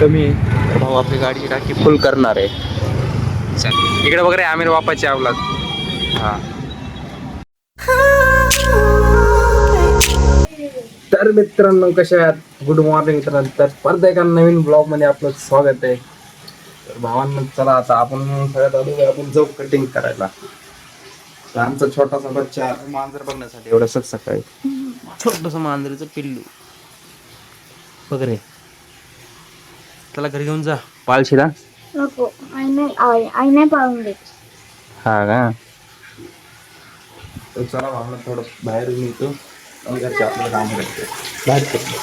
कमी आहे. भाऊ आपली गाडी टाकी फुल करणार आहे. चल इकडे वगैरे आमिर बापाची आवलात हा. तर मित्रांनो कशा आहात? गुड मॉर्निंग मित्रांनो. तर परत एका नवीन ब्लॉगमध्ये आपलं स्वागत आहे. तर भावांना चला आता आपण सगळ्यात आलो आपण जाऊ कटिंग करायला. तर आमचा छोटासा बच्चा मांजर बघण्यासाठी एवढं सकाळी. छोटस मांजरीचं पिल्लू. वगैरे त्याला घरी घेऊन जा. पाळशीला? नको. आई नाही आई आई नाही पाळून देत. हा का? तर चला भावना थोडं बाहेर येतो. आणि घरचे आपलं काम करते. बाहेर करतो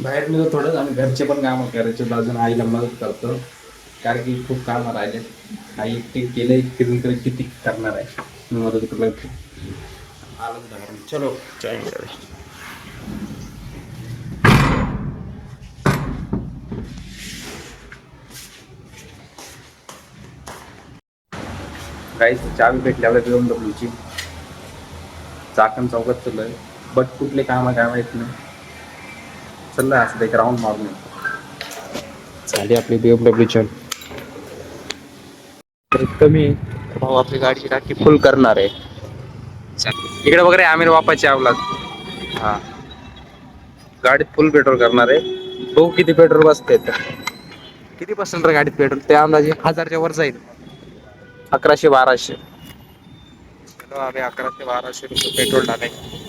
बाहेर निघतो थोडं आणि घरचे पण कामं करायचे. बाजून आईला मदत करतो. कारण की खूप कामं राहिले. आई एकटी केले किती तरी किती करणार आहे. मी मदत करतो आलोच बाहेर चलो चाय काही चावी भेटली आपल्या बिएम डब्ल्यूची चाकण चौकात चाललोय. बट कुठले काम काय माहीत नाही. चाललंय असं एक राऊंड मारून. झाली आपली बिएम डब्ल्यू चल. रेट कमी. आहे भाऊ आपली गाडीची टाकी फुल करणार आहे. इकडे वगैरे आमिर बापाची अवलाद. हा. गाडीत फुल पेट्रोल करणार आहे. बघू किती पेट्रोल बसते किती रे गाडीत पेट्रोल त्या अंदाजे हजारच्या वर जाईल. अकराशे बाराशे. चलो आम्ही अकराशे बाराशे रुपये पेट्रोल टाकायचं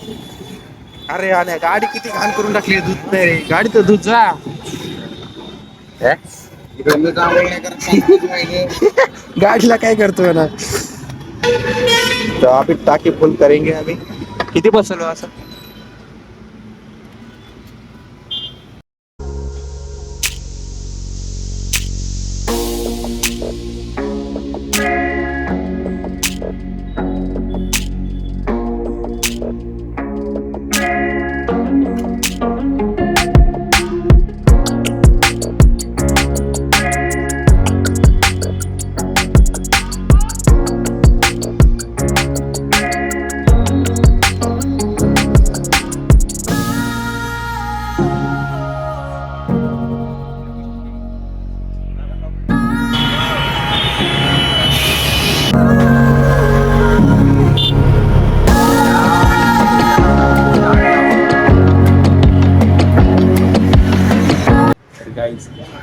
अरे आल्या गाडी किती घाण करून टाकली दूध. नाही रे गाडी तर दूध जा. हे? गाडीला काय करतोय ना? तो अभी टाकी फुल करेंगे अभी किती बसलो असं?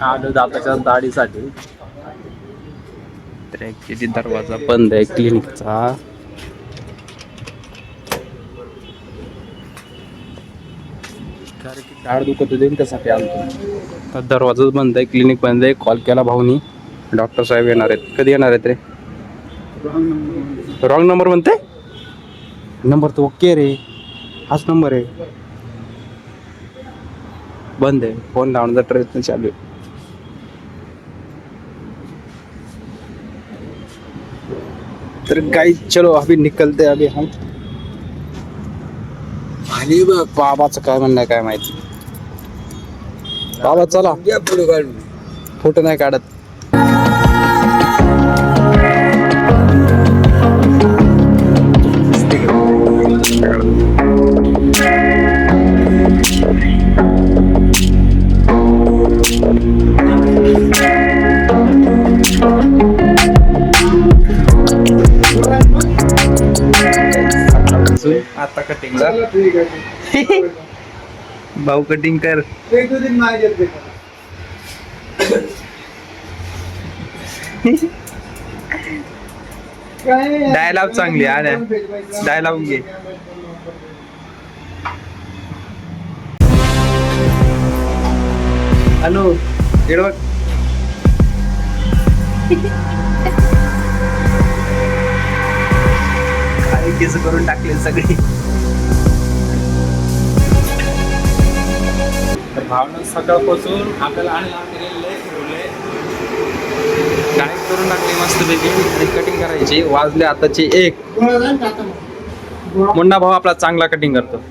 आलो दाताच्या दाढीसाठी. तर दरवाजा बंद आहे क्लिनिकचा. कारण की दाढ दुखत होते त्यासाठी आलो तर दरवाजाच बंद आहे क्लिनिक बंद आहे. कॉल केला भाऊनी. डॉक्टर साहेब येणार आहेत. कधी येणार आहेत रे? रॉंग नंबर म्हणते? नंबर तर ओके रे. हाच नंबर आहे. बंद आहे. फोन लावण्याचा प्रयत्न चालू आहे. तर काही चलो अभी निकलते अभी हम. आणि बाबाचं काय म्हणणं काय माहिती. बाबा चला. फोटो नाही काढत. आता कटिंगला भाऊ कटिंग कर. डायलॉग चांगली आल्या डायलॉग घे. हॅलो इकडं केस करून टाकले सगळे. तर भावना सकाळपासून आपल्याला काय करून टाकली मस्त पैकी कटिंग करायची. वाजले आताचे एक. मुन्ना भाऊ आपला चांगला कटिंग करतो.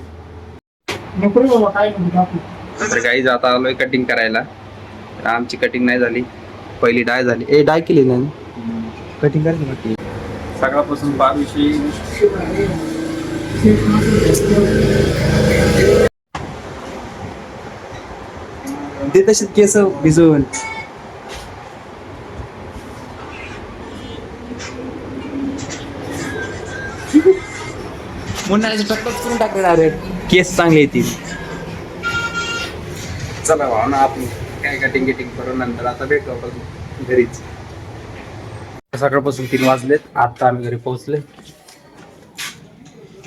तर काही जाता आलोय कटिंग करायला. तर आमची कटिंग नाही झाली. पहिली डाय झाली. ए डाय केली नाही. कटिंग करायची सकाळपासून बारविषयी ते तसेच केस भिजवून. मुन्नाचे टप्पच करून टाकले अरे केस चांगले येतील चला भावना आपण काय कटिंग गिटिंग करून नंतर. आता भेटू आपण घरीच. सकाळपासून तीन वाजलेत आता आम्ही घरी पोहोचले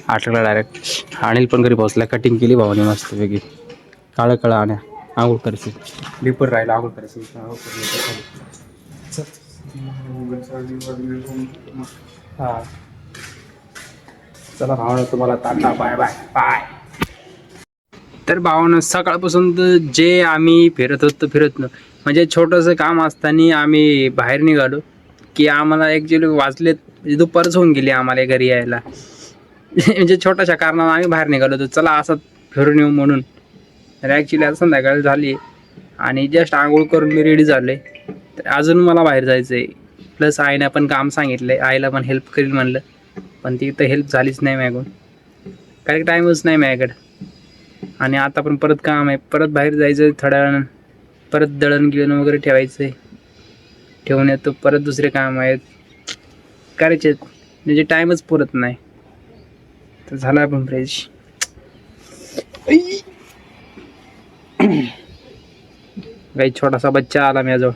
आठला डायरेक्ट अनिल पण घरी पोहोचला कटिंग केली भावाने मस्त वेगळी काळं काळं आण्या आंघोळ करायची लिपर राहिला आंघोळ करायची आंघोळ. हा. चला भावना तुम्हाला टाटा बाय बाय बाय. तर भावना सकाळपासून जे आम्ही फिरत होतो फिरत न म्हणजे छोटंसं काम असताना आम्ही बाहेर निघालो. की आम्हाला ॲक्च्युली वाजलेत म्हणजे दुपारच होऊन गेली आम्हाला घरी यायला. म्हणजे छोट्याशा कारणानं आम्ही बाहेर निघालो होतो. चला असं फिरून येऊ म्हणून. तर ॲक्च्युली आता संध्याकाळ झाली. आणि जस्ट आंघोळ करून मी रेडी झालो आहे तर अजून मला बाहेर जायचं आहे प्लस आईनं पण काम सांगितलं आहे आईला पण हेल्प करील म्हणलं. पण ती तर हेल्प झालीच नाही माझ्याकडून कारण टाईमच नाही माझ्याकडं. आणि आता पण परत काम आहे. परत बाहेर जायचं थोड्या वेळानं. परत दळण गिळण वगैरे ठेवायचं आहे ठेवून येतो परत दुसरे काम आहेत. करायचे. म्हणजे टाईमच पुरत नाही. तर झाला आपण फ्रेश काही छोटासा बच्चा आला माझ्याजवळ.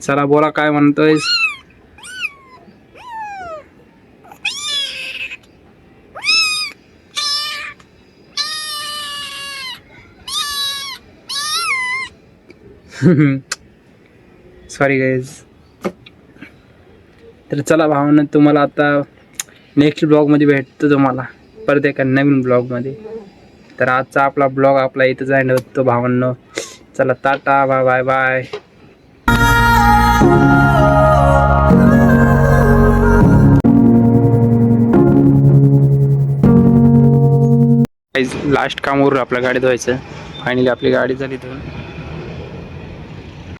चला बोला काय म्हणतोय सॉरी गाईज तर चला भावना तुम्हाला आता नेक्स्ट ब्लॉगमध्ये भेटतो तुम्हाला. परत एका नवीन ब्लॉगमध्ये तर आजचा आपला ब्लॉग आपला इथं जायला होतो भावांनो. चला tata bye bye bye last कामावर आपल्या गाडी धुवायचं फायनली आपली गाडी झाली धुवून